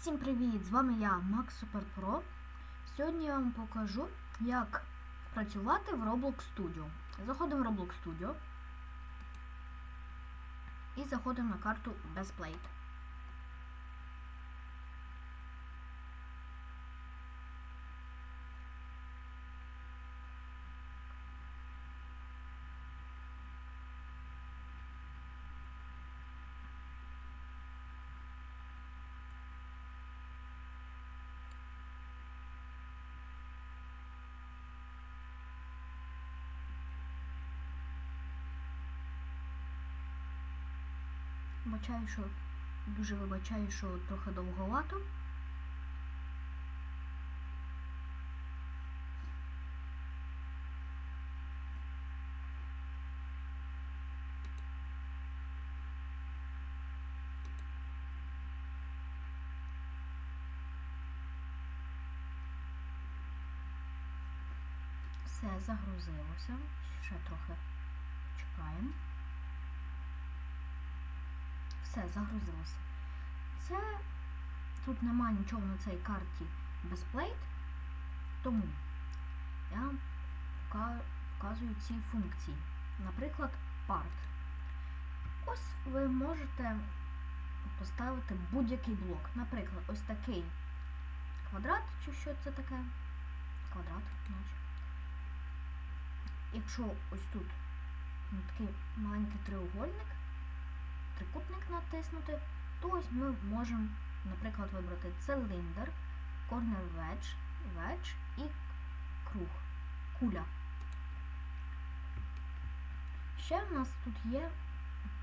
Всім привіт! З вами я, Макс Суперпро. Сьогодні я вам покажу, як працювати в Roblox Studio. Заходимо в Roblox Studio і заходимо на карту Bestplate. Вибачаю, що дуже вибачаю, що трохи довговато. Все загрузилося. Ще трохи чекаємо. Все, загрузилося. Це тут немає нічого на цій карті без плейт, тому я показую ці функції. Наприклад, part. Ось ви можете поставити будь-який блок. Наприклад, ось такий квадрат, чи що це таке? Квадрат, наче. Якщо ось тут ну, такий маленький треугольник, трикутник натиснути, то ось ми можемо, наприклад, вибрати циліндр, corner wedge, wedge і круг, куля. Ще в нас тут є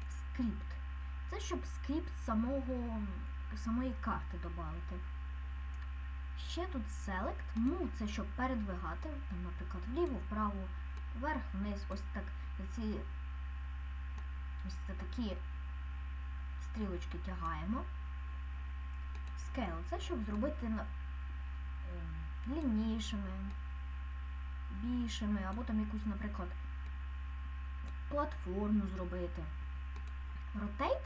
скрипт. Це щоб скрипт самого, самої карти додати. Ще тут select, move це щоб передвигати, там, наприклад, вліво, вправо, вверх, вниз, ось так. Ці, ось такі стрілочки тягаємо. Scale це щоб зробити ем, длиннішими, більшими, або там якусь, наприклад, платформу зробити. Rotate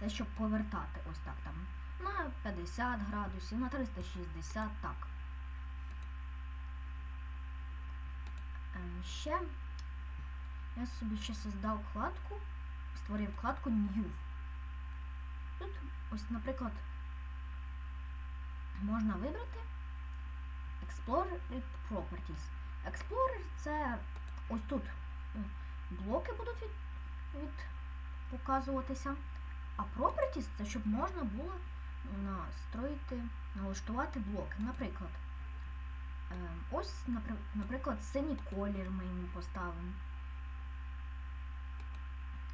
це щоб повертати ось так там на 50 градусів, на 360, так. Ем, Ще я собі ще создав вкладку, створив вкладку New. Тут, ось, наприклад, можна вибрати Explorer Properties. Explorer це ось тут е, блоки будуть від, від показуватися. А Properties це щоб можна було настроїти, налаштувати блоки. Наприклад, е, ось, наприклад, синій колір ми йому поставимо.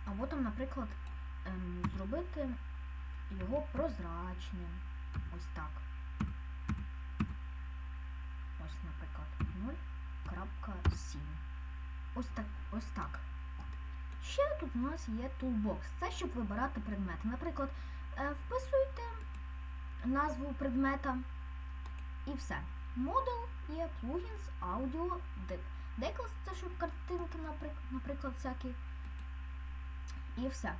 Або там, наприклад, ем, зробити його прозрачним. Ось так. Ось, наприклад, 0.7. Ось так. Ось так. Ще тут у нас є Toolbox. Це щоб вибирати предмети. Наприклад, е, вписуйте назву предмета і все. Модул є plugins, аудіо, Decals це щоб картинки, наприклад, всякі. І все.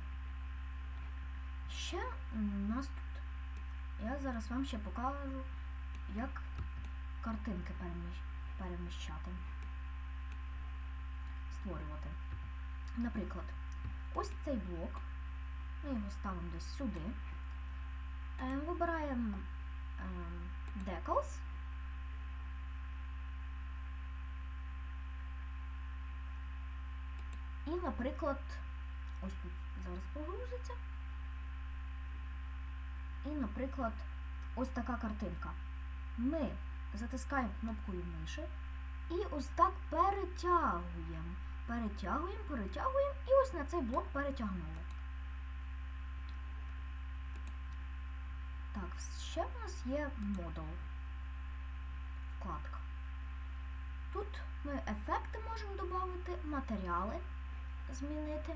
Ще у нас тут. Я зараз вам ще покажу, як картинки переміщ- переміщати. Створювати. Наприклад, ось цей блок. Ми його ставимо десь сюди. Е, Вибираємо е, Decals. І, наприклад, ось тут зараз погрузиться. І, наприклад, ось така картинка. Ми затискаємо кнопкою миші і ось так перетягуємо. Перетягуємо, перетягуємо і ось на цей блок перетягнули. Так, ще в нас є модул. Вкладка. Тут ми ефекти можемо додати, матеріали змінити.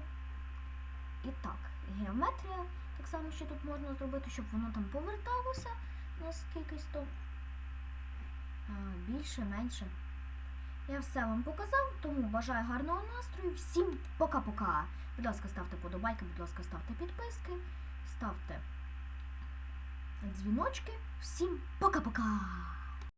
І так, геометрія так само що тут можна зробити, щоб воно там поверталося на скількись то більше, менше. Я все вам показав, тому бажаю гарного настрою. Всім пока-пока. Будь ласка, ставте подобайки, будь ласка, ставте підписки, ставте дзвіночки. Всім пока-пока!